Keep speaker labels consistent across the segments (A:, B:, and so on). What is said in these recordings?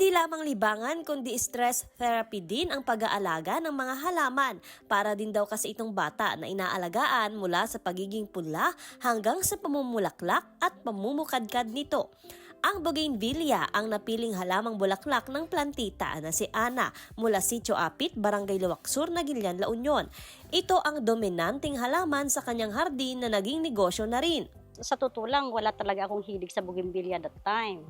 A: Hindi lamang libangan kundi stress therapy din ang pag-aalaga ng mga halaman para din daw kasi itong bata na inaalagaan mula sa pagiging punla hanggang sa pamumulaklak at pamumukadkad nito. Ang bougainvillea ang napiling halamang bulaklak ng plantita na si Ana mula Sitio Apit, Barangay Luwaksur, Nagilian, La Union. Ito ang dominanting halaman sa kanyang hardin na naging negosyo na rin.
B: sa totoo lang, wala talaga akong hilig sa bougainvillea that time.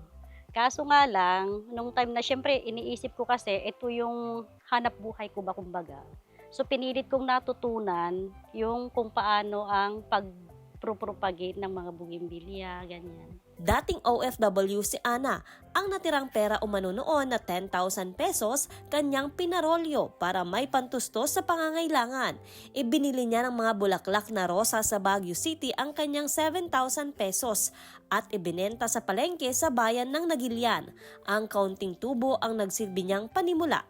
B: Kaso nga lang, nung time na syempre, iniisip ko kasi, ito yung hanap buhay ko ba kumbaga. So pinilit kong natutunan yung kung paano ang pag-propagate ng mga bougainvillea, ganyan.
A: Dating OFW si Ana, ang natirang pera umano noon na 10,000 pesos kanyang pinarolyo para may pantustos sa pangangailangan. Ibinili niya ng mga bulaklak na rosa sa Baguio City ang kanyang 7,000 pesos at ibinenta sa palengke sa bayan ng Nagilian. Ang kaunting tubo ang nagsilbi niyang panimula.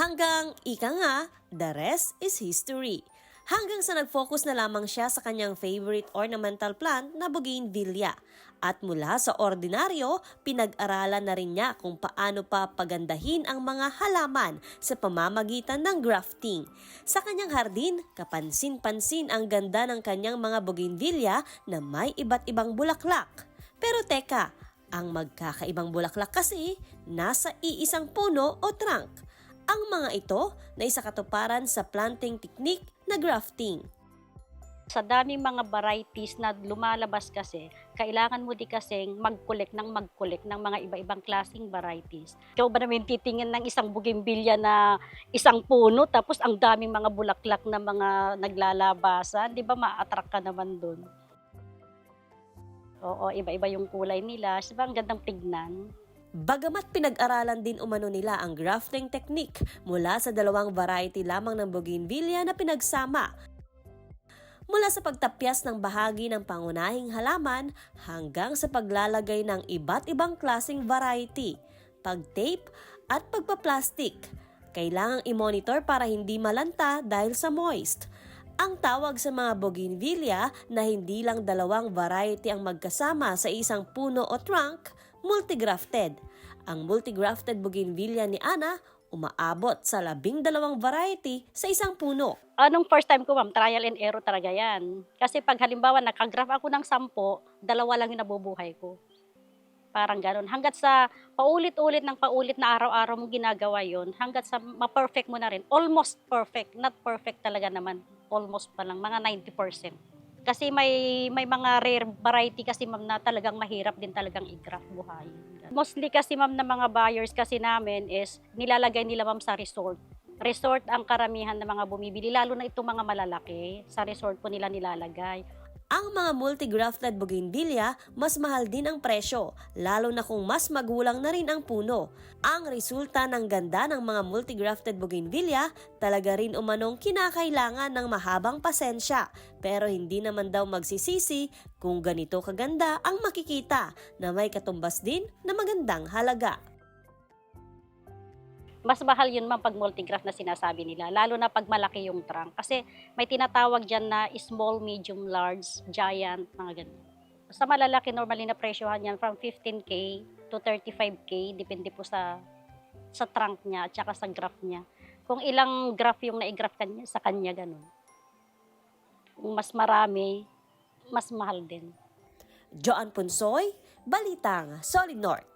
A: Hanggang, ika nga, the rest is history. Hanggang sa nag-focus na lamang siya sa kanyang favorite ornamental plant na bougainvillea. At mula sa ordinaryo, pinag-aralan na rin niya kung paano pa pagandahin ang mga halaman sa pamamagitan ng grafting. Sa kanyang hardin, kapansin-pansin ang ganda ng kanyang mga bougainvillea na may iba't ibang bulaklak. Pero teka, ang magkakaibang bulaklak kasi nasa iisang puno o trunk. Ang mga ito na isa katuparan sa planting technique na grafting.
B: Sa daming mga varieties na lumalabas kasi, kailangan mo di kasing mag-collect ng mag-collect ng mga iba-ibang klaseng varieties. Ikaw ba naman titingin ng isang bougainvillea na isang puno, tapos ang daming mga bulaklak na mga naglalabasan, di ba ma-attract ka naman dun? Oo, iba-iba yung kulay nila. Diba ang gandang tignan?
A: Bagamat pinag-aralan din umano nila ang grafting technique mula sa dalawang variety lamang ng bougainvillea na pinagsama. Mula sa pagtapyas ng bahagi ng pangunahing halaman hanggang sa paglalagay ng iba't ibang klasing variety, pag-tape at pagpa-plastic. Kailangang i-monitor para hindi malanta dahil sa moist. Ang tawag sa mga bougainvillea na hindi lang dalawang variety ang magkasama sa isang puno o trunk, multigrafted. Ang multigrafted bougainvillea ni Ana umaabot sa labing dalawang variety sa isang puno.
B: Anong first time ko, ma'am? Trial and error talaga yan. Kasi pag halimbawa nakagraph ako ng sampo, dalawa lang yung nabubuhay ko. Parang ganun. Hanggat sa paulit-ulit ng paulit na araw-araw mo ginagawa yon hanggat sa ma-perfect mo na rin. Almost perfect. Not perfect talaga naman. Almost pa lang. Mga 90%. Kasi may may mga rare variety kasi ma'am na talagang mahirap din talagang i-graph buhayin. Mostly kasi ma'am na mga buyers kasi namin is nilalagay nila ma'am sa resort. Resort ang karamihan ng mga bumibili, lalo na itong mga malalaki. Sa resort po nila nilalagay.
A: Ang mga multigrafted bougainvillea, mas mahal din ang presyo, lalo na kung mas magulang na rin ang puno. Ang resulta ng ganda ng mga multigrafted bougainvillea, talaga rin umanong kinakailangan ng mahabang pasensya. Pero hindi naman daw magsisisi kung ganito kaganda ang makikita na may katumbas din na magandang halaga.
B: Mas mahal yun ma'am pag multigraph na sinasabi nila, lalo na pag malaki yung trunk. Kasi may tinatawag dyan na small, medium, large, giant, mga ganun. Sa malalaki, normally na presyohan yan from 15K to 35K, depende po sa sa trunk niya at saka sa graph niya. Kung ilang graph yung na-graph kanya, sa kanya ganun. Kung mas marami, mas mahal din.
A: Joan Punsoy, Balitang, Solid North.